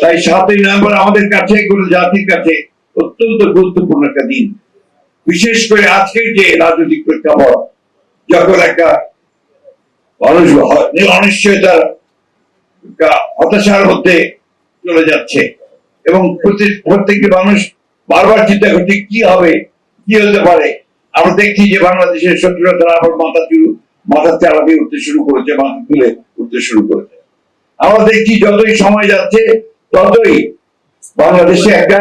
তাই সাতই নভেম্বর আমাদের কাছে কোনো জাতির কাছে অত্যন্ত গুরুত্বপূর্ণ একটা দিন। বিশেষ করে আজকের যে রাজনৈতিক প্রেক্ষাপট, যখন একটা মানুষ অনিশ্চয়তার হতাশার মধ্যে চলে যাচ্ছে এবং প্রত্যেকটি মানুষ বারবার চিন্তা করছে, কি হবে? কি হতে পারে? আমরা দেখছি যে বাংলাদেশের শত্রুরা তারা আবার মাথা চুরু মাথা চালাতে উঠতে শুরু করেছে, মাথা তুলে উঠতে শুরু করেছে। আমরা দেখছি যতই সময় যাচ্ছে ততই বাংলাদেশে একটা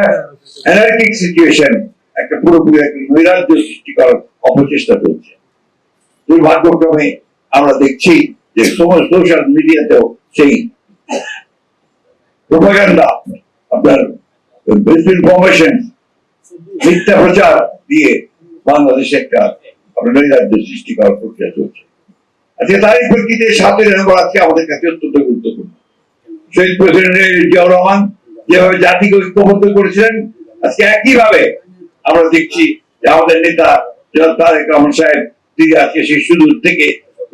অ্যানার্কিক সিচুয়েশন একটা পুরোপুরি একটা নৈরাজ্য সৃষ্টি করার অপচেষ্টা চলছে। দুর্ভাগ্যক্রমে আমরা দেখছি যে সমস্ত সোশ্যাল মিডিয়াতেও সেই প্রোপাগান্ডা আপনার ইনফরমেশন মিথ্যা প্রচার দিয়ে বাংলাদেশে একটা নৈরাজ্য সৃষ্টি করার প্রক্রিয়া চলছে। আজকে তারই প্রেক্ষিতে সাতই নভেম্বর আজকে আমাদের কাছে অত্যন্ত গুরুত্বপূর্ণ। শহীদ প্রেসিডেন্ট জিয়াউর রহমান যেভাবে জাতিকে ঐক্যবদ্ধ করেছিলেন, আজকে আমরা দেখছি যে আমাদের নেতা তারেক রহমান সাহেব তিনি আজকে সেই সুদূর থেকে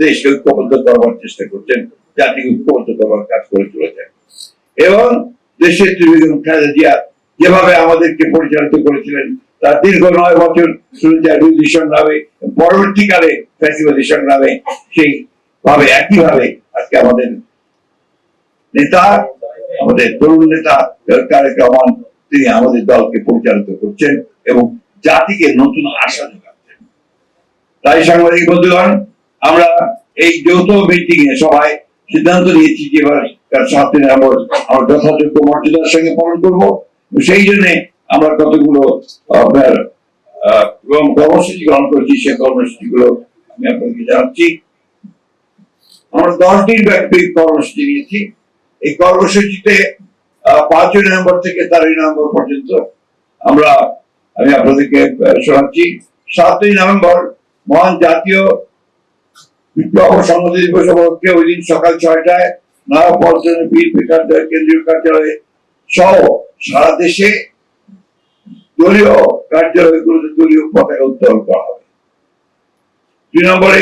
দেশকে ঐক্যবদ্ধ করবার চেষ্টা করছেন, জাতিকে ঐক্যবদ্ধ করবার কাজ করে চলেছেন। এবং দেশের বেগম খালেদা জিয়া যেভাবে আমাদেরকে পরিচালিত করেছিলেন, তার দীর্ঘ নয় বছর শুরু বিরোধী সংগ্রামে পরবর্তীকালে ফ্যাসিবাদী সংগ্রামে সেই ভাবে, একইভাবে আজকে আমাদের নেতা, আমাদের তরুণ নেতা তারেক রহমান তিনি আমাদের দলকে পরিচালিত করছেন এবং জাতিকে নতুন আশা যোগাচ্ছেন তাই সাংবাদিক বন্ধুগণ, আমরা এই যৌথ মিটিং এ সবাই সিদ্ধান্ত নিয়েছি যে এবার সাতই নভেম্বর আমরা যথাযোগ্য মর্যাদার সঙ্গে পালন করব। সেই জন্য আমরা কতগুলো আপনার কর্মসূচি গ্রহণ করেছি, সে কর্মসূচি গুলো আমি আপনাকে জানাচ্ছি। আমরা দশ দিন ব্যাপী কর্মসূচি নিয়েছি। এই কর্মসূচিতে পাঁচই নভেম্বর থেকে তেরোই নভেম্বর পর্যন্ত আমরা, আমি আপনাদেরকে শোনাচ্ছি। সাতই নভেম্বর, মহান জাতীয় বিপ্লব সংহতি দিবস উপলক্ষে ওই দিন সকাল ছয়টায় নয়া পল্টনে বিএনপি কার্যালয় কেন্দ্রীয় কার্যালয়ে সহ সারা দেশে দলীয় কার্যালয়গুলোতে দলীয় পতাকা উত্তোলন করা হবে। দুই নম্বরে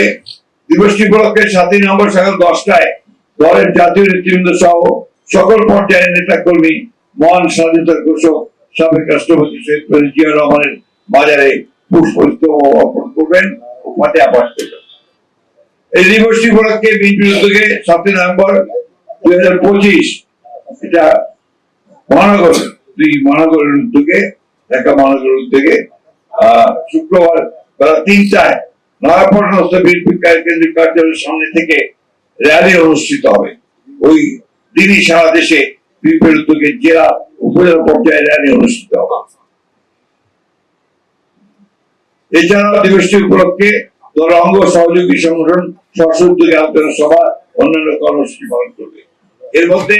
দিবসটি উপলক্ষে সাতই নম্বর সকাল দশটায় দলের জাতীয় নেতৃবৃন্দ সহ সকল পর্যায়ের নেতা কর্মী মহান স্বাধীনতার ঘোষক, সাবেক রাষ্ট্রপতি শহীদ জিয়া রহমানের বাজারে পুষ্পস্তবক অর্পণ করবেন মাঠে আবাস এই দিবসটি উপলক্ষে বিএনপির উদ্যোগে সাতই নভেম্বর দুই হাজার পঁচিশ এটা মহানগর দুই মহানগরের উদ্যোগে, ঢাকা মহানগরের উদ্যোগে শুক্রবার বেলা তিনটায় নয়াপট্টনস্থ বিএনপি কেন্দ্রীয় কার্যালয়ের সামনে থেকে র্যালি অনুষ্ঠিত হবে। ওই দিনই সারা দেশে বিএনপির উদ্যোগে জেলা উপজেলা পর্যায়ে র্যালি অনুষ্ঠিত হবে। এছাড়াও দিবসটি উপলক্ষে দল অঙ্গ সহযোগী সংগঠন স্ব উদ্যোগে আলোচনা সভা অন্যান্য কর্মসূচি পালন করবে। এর মধ্যে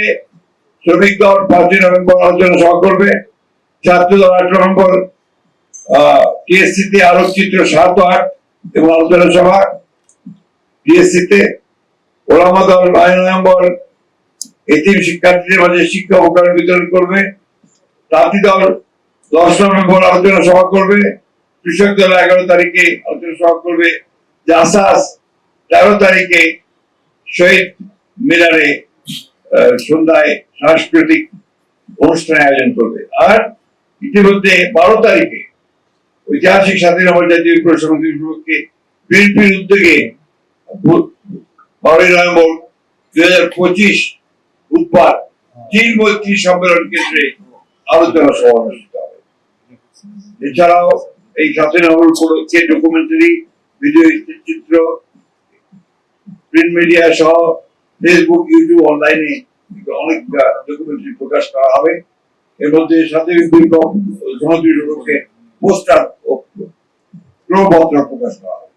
শ্রমিক দল পাঁচই নভেম্বর আলোচনা সভা করবে। ছাত্র দল আট নভেম্বর টিএসসি তে আলোকচিত্র সাত আট এবং আলোচনা সভা টিএসসি তে ওলামা দল নয় নভেম্বর এতিম শিক্ষার্থীদের মাঝে শিক্ষা উপকরণ বিতরণ করবে। তাঁতি দল দশ নভেম্বর আলোচনা সভা করবে। কৃষক দল এগারো তারিখে আলোচনা সভা করবে। জাসাস তেরো তারিখে শহীদ মিনারে সন্ধ্যায় সাংস্কৃতিক অনুষ্ঠান আয়োজন করবে। আর ইতিমধ্যে বারো তারিখে ঐতিহাসিক স্বাধীন আমার জাতীয় প্রসঙ্গ উপলক্ষে বিএনপির উদ্যোগে বারোই নভেম্বর দুই হাজার পঁচিশ বুধবার চীন মৈত্রী সম্মেলন কেন্দ্রে আলোচনা সভা অনুষ্ঠিত হবে। এছাড়াও এই সাতই নভেম্বর উপলক্ষে ডকুমেন্টারি ভিডিও চিত্র প্রিন্ট মিডিয়া সহ ফেসবুক ইউটিউব অনলাইনে অনেক ডকুমেন্টারি প্রকাশ করা হবে। এর মধ্যে সাথে বিপ্লব সমাজের পোস্টার ও প্রপত্র প্রকাশ করা হবে।